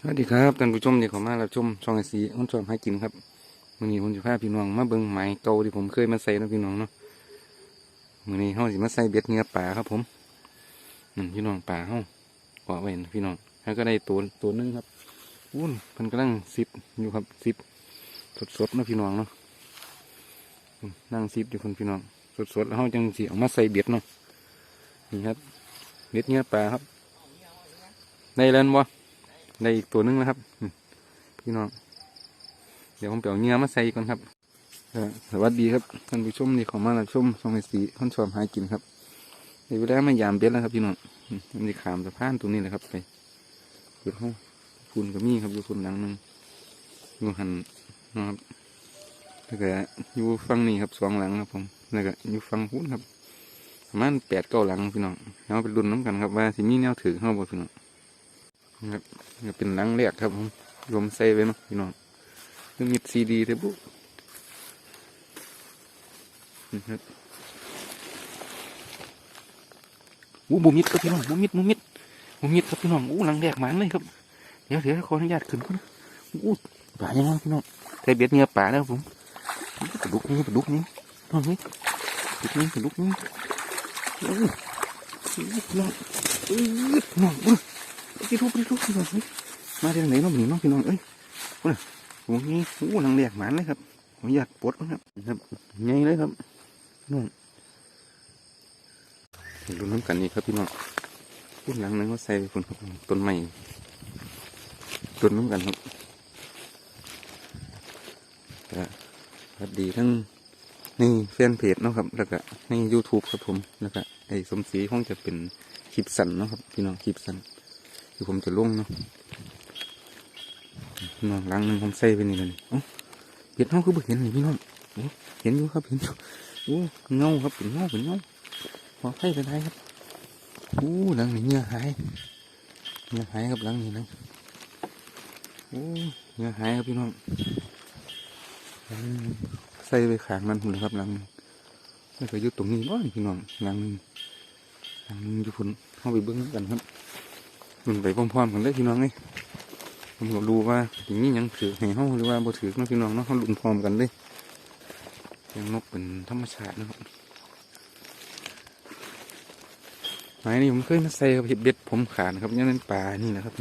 สวัสดีครับท่านผู้ชมที่เข้ามารับชมช่องไอซีคนชอบให้กินครับมือนี้ผมจะพาพี่น้องมาเบิ่งไหมเก่าที่ผมเคยมาใส่นะพี่น้องเนาะมือนี้เฮาสิมาใส่เบ็ดเนื้อป่าครับ ผมอืมพี่น้องป่าเฮาเกาะไว้นะพี่น้องแล้วก็ได้ตัวตัวหนึงครับอุ้นเพิ่นกำลังซิบอยู่ครับซิบสดๆนะพี่น้องเนาะนั่งซิบอยู่คนพี่น้อง สดๆแล้วเฮาจังสิเอามาใส่เบ็ดเนาะนี่ครับเบ็ดเนื้อป่าครับ ได้แล้วบ่ ได้อีกตัวหนึงแล้วครับพี่น้องเดี๋ยวผมไปเอาเนื้อมาใส่ก่อนครับสวัสดีครับท่านผู้ชมที่ข้ามารับชมช่องไอสีคนชอบหากินครับในเวลามายามเบ็ดแล้วครับพี่น้องมันจะขามสะพานตรงนี้แหละครับไปอยู่ห้องคุณกับมี่ครับอยู่คุณหลังนึงอยู่หันนะครับแล้วก็อยู่ฝั่งนี้ครับสองหลังครับผมแล้วก็อยู่ฝั่งหุ้นครับประมาณแปดเก้าหลังพี่น้องเอาไปรุ่นน้ำกันครับว่าสิมีแนวถือเข้าบ่พี่น้อง ครับเป็นนังแรกครับผมรวมใส่ไว้เนาะพี่น้องคือมิดซีดีเทบุนี่ครับอู้บูมิดครับพี่น้องบูมิดบูมิดบูมิดครับพี่น้องอู้หลังแรกหมันเลยครับเดี๋ยวเดี๋ยวขออนุญาตขึ้นก่อนอู้ป่ายังไงพี่น้องใส่เบ็ดเนื้อป่าแล้วผมปลาดุกนี่ปลาดุกนี่น้องนี่ปลาดุกนี่ปลาดุกนี่อู้อู้พี่น้องอู้พี่น้องอู้ พี่ทุบพี่ทุบพี่น้องมาจากไหนน้องหนีน้องพี่น้องเอ้ยโอ้ยโอ้โอ้หลังแหลกหมันเลยครับผมอยากปลดมั้งครับครับไงเลยครับพี่น้องดูน้ำกันนี่ครับพี่น้องพูดหลังนั้นก็ใส่คนครับต้นไม้ต้นน้ำกันครับก็สวัสดีทั้งในแฟนเพจเนาะครับ แล้วก็ใน YouTube ครับผม แล้วก็ไอ้สมศรีคงจะเป็นคลิปสั้นเนาะครับ พี่น้องคลิปสั้น คือผมจะลงเนาะน้องลังนึงผมใส่ไปนี่เลยเอ้เห็นห้องคือบ่เห็นนี่พี่น้องเห็นอยู่ครับเห็นอยู่โอ้เงาครับเป็นเงาเป็นเงาพอไฟไปได้ครับโอ้หลังนี่เนื้อหายเนื้อหายครับหลังนี่นะโอ้เนื้อหายครับพี่น้องใส่ไปขางนั้นหุ่นครับหลังแล้วก็อยู่ตรงนี้บ้านพี่น้องหลังหลังอยู่พุ่นเข้าไปเบิ้องกันครับ ไปพร้อมๆกันเลยพี่น้องเลยผมก็รู้ว่าอย่างนี้ยังถือให้ห้องหรือว่าบ่ถือเนาะพี่น้องเนาะเขาลุ้นพร้อมกันเลยยังนกเป็นธรรมชาตินะครับไม้นี่ผมเคยมาใส่กับเห็ดเบ็ดผมขาดนะครับยังเป็นปลานี่นะครับ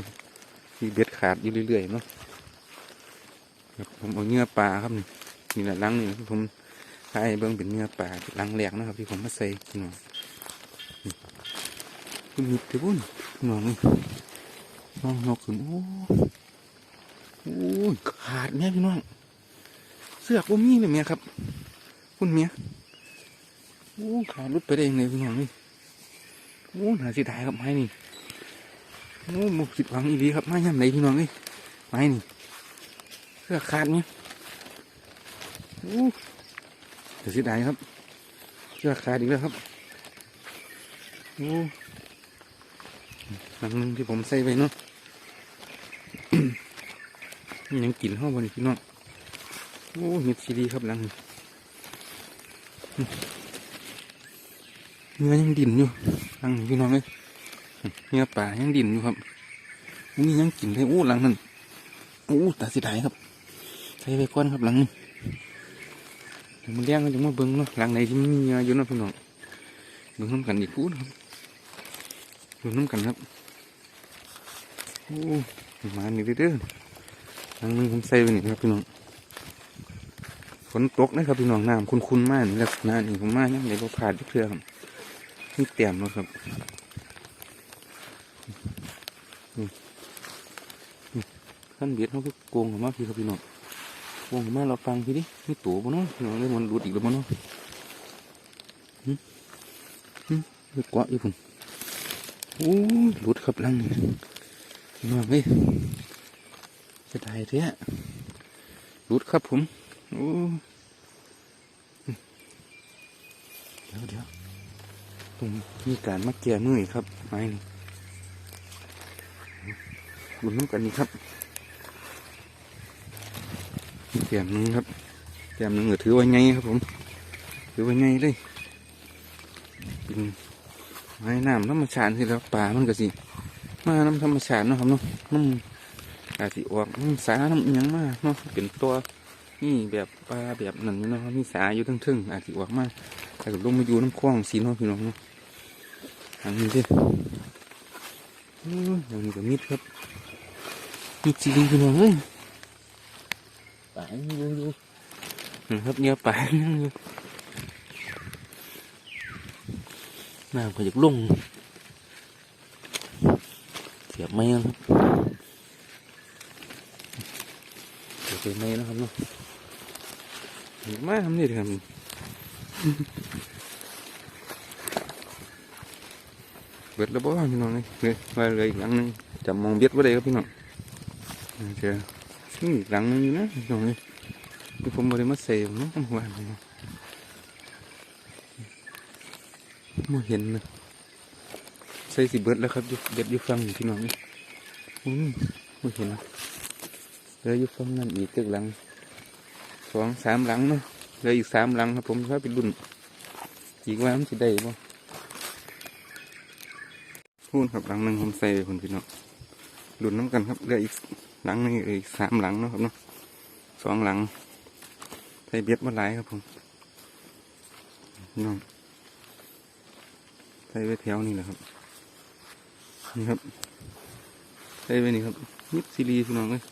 ที่เบ็ดขาดอยู่เรื่อยๆเนาะผมเอาเนื้อปลาครับนี่นี่แหละลังนี่ผมใช้เบิ้งเป็นเนื้อปลาลังแหลกนะครับ ที่ผมมาใส่พี่น้องคุณมิดเถอะบุ่นน้องนี่ น้องนกขึ้นโอ้โอ้ยขาดแม่พี่น้อง เสือกบ่มีเลยเมียครับ คุณเมียโอ้ขาดรุดไปได้ยังไงพี่น้องนี่โอ้หาสิตายครับไม้นี่โอ้หมกสิบหวังอีดีครับไม้ย่ำไหนพี่น้องนี่ไม้นี่เสือกขาดเนี่ยโอ้เดี๋ยวสิตายครับเสือกขาดอีกแล้วครับโอ้หลังหนึงที่ผมใส่ไปเนาะ ยังกินห้องบนพี่น้องโอ้เห็ดซีดีครับหลังเนื้อยังดิ่นอยู่หลังพี่น้องเลยเนื้อป่ายังดิ่นอยู่ครับนี่ยังกินได้โอ้หลังนั้นโอ้ตาสีดายครับใส่ไปก้อนครับหลังนี้เดี๋ยวมันเลี้ยงมันจะมาเบิ้งเนาะหลังไหนที่มีเนื้ออยู่นะพี่น้องเบิ้งน้ำกันอีกพูดครับดูน้ำกันครับโอ้มาหนึ่งเด้อ ทางนึงผมใส่ไปนี่ครับพี่น้องฝนตกนะครับพี่น้องน้ำคุ้นๆมากนี่ลักษณะนี่ผมมาเนี่ยเดี๋ยวเราผ่านเพื่อครับนี่เตรียมแล้วครับนี่นี่ขั้นเบียดเขาก็โกงออกมาพี่ครับพี่น้องโกงออกมาเราฟังพี่ดิมีตัวบ่เนาะพี่น้องเลยมันหลุดอีกแล้วบ่เนาะหึหึไปเกาะอยู่พุ่นโอ้หลุดครับลังนี่น้องเอ้ จะตายเถอะหลุดครับผมโอ้เดี๋ยวเดี๋ยวตรงมีการมาเกียร์มืออีกครับไม้นี่บุญน้ำกันนี่ครับเกียร์นึงครับเกียร์นึงก็ถือไว้ไงครับผม ถือไว้ไงเลยเป็นไม้น้ำธรรมชาติสิแล้วป่ามันก็สิ มาน้ำธรรมชาติเนาะครับเนาะน้ อาสิออกอืมสาน้ำเอียงมากเนาะเป็นตัวนี่แบบปลาแบบนั้นเนาะมีสาอยู่ทั้งทึ่งๆอาสิออกมาแต่ลงมาอยู่น้ำคลองสีเนาะพี่น้องเนาะทางนี้ด้อือทางนี้ก็มิดครับมิดจริงพี่น้องเอ้ยปลาอยู่อยู่นะครับเนี่ยปลาอยู่น้ำก็จะลงเสียบไม่ครับ เดี๋ยไปไม่นะครับเนาะเห็นมากครับนี่เถอะเบิดแล้วบ่พี่น้องนี่เลยมาเลยอีกหลังนึงจำมองเบียดว่าได้ครับพี่น้องเจอนี่อีกหลังนึงอยู่นะพี่น้องนี่ที่ผมบ่ได้มาเซฟเนาะเมื่อวานนี้เนาะไม่เห็นนะใส่สิเบิดแล้วครับอยู่เบ็ดอยู่ฟังพี่น้องนี่อืมไม่เห็นนะ เหลืออยู่ฝั่งนั้นอีกตึกหลังสองสามหลังเนาะเหลืออีกสามหลังครับผมถ้าเป็นรุ่นอีกว่ามันจะได้บ่พูดครับหลังหนึ่งผมใส่คนพี่น้องรุ่นน้ำกันครับเหลืออีกหลังนึงเลืออีกสามหลังเนาะครับเนาะสองหลังใส่เบียดมาหลายครับผมพี่น้องใส่ไว้แถวนี่แหละครับนี่ครับใส่ไว้นี่ครับยิบซีรีพี่น้องเลย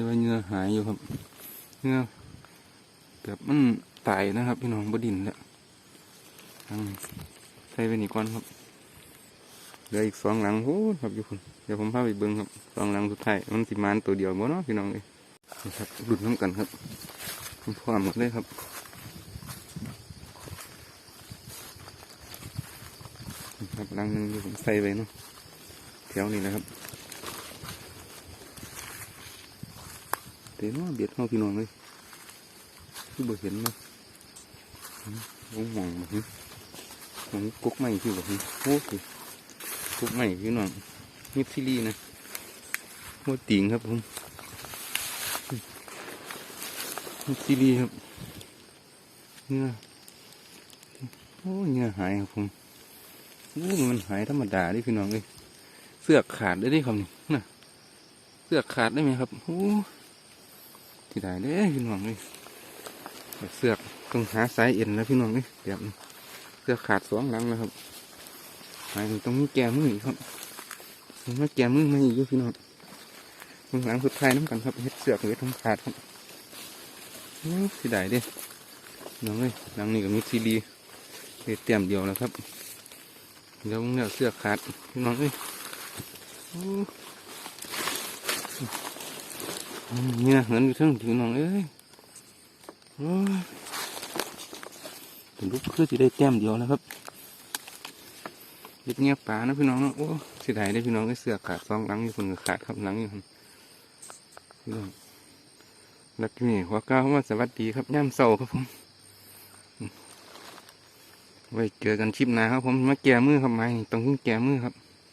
แต่ว่าเหงื่อหายอยู่ครับเหงื่อแบบมันตายนะครับ พี่น้องบดินแล้วทางใส่ไปนี่ก่อนครับเหลืออีกสองหลังโอ้ครับอยู่คนเดี๋ยวผมพาไปเบิ้งครับสองหลังสุดท้ายมันสิมานตัวเดียวบ่เนาะพี่น้องเลยนี่ครับหลุดน้ำกันครับพร้อมหมดเลยครับครับหลังนึงที่ผมใส่ไว้เนาะแถวนี้นะครับ เต็มว่าเบียดเข้าพี่น้องเลยคือบ่เห็นเนาะวงมองแบบนี้มองกุ๊กใหม่คือแบบนี้โอ้ยกุ๊กใหม่พี่น้องมิดซิลีนะโอ้ติงครับผมมิดซิลีครับเนื้อโอ้ยเนื้อหายครับผมโอ้ยมันหายธรรมดาดิพี่น้องเลยเสือกขาดได้ดิครับนี่นะเสือกขาดได้ไหมครับโอ้ ที่ได้เด้พี่น้องเลยเสือกต้องหาสายเอ็นแล้วพี่น้องเลยแบบนี้เสือกขาดสองหลังแล้วครับหมายถึงต้องมีแกมืออีกครับต้องมาแกมือมาอีกพี่น้องมึงหลังสุดท้ายน้ำกันครับเฮ็ดเสือกเฮ็ดทั้งขาดครับที่ได้เด้น้องเลยหลังนี้ก็มีซีดีเฮ็ดเตรียมเดียวแล้วครับเดี๋ยวมึงเนี่ยเสือกขาดพี่น้องเลย เนี่ยเงินอยู่ทั้งพี่น้องเอ้ยโอ้ยเป็นลูกคือสิได้แต้มเดียวแล้วครับเด็ดเงียบป่านะพี่น้องนะโอ้เสียดายได้พี่น้องไอ้เสือขาดสองหลังอยู่คนขาดครับหลังอยู่คนพี่น้องแล้วนี่หัวก้าวมาสวัสดีครับย่ำเสาครับผมไว้เจอกันชิปหนาครับผมมาแก่มือครับไม้ต้องแก่มือครับ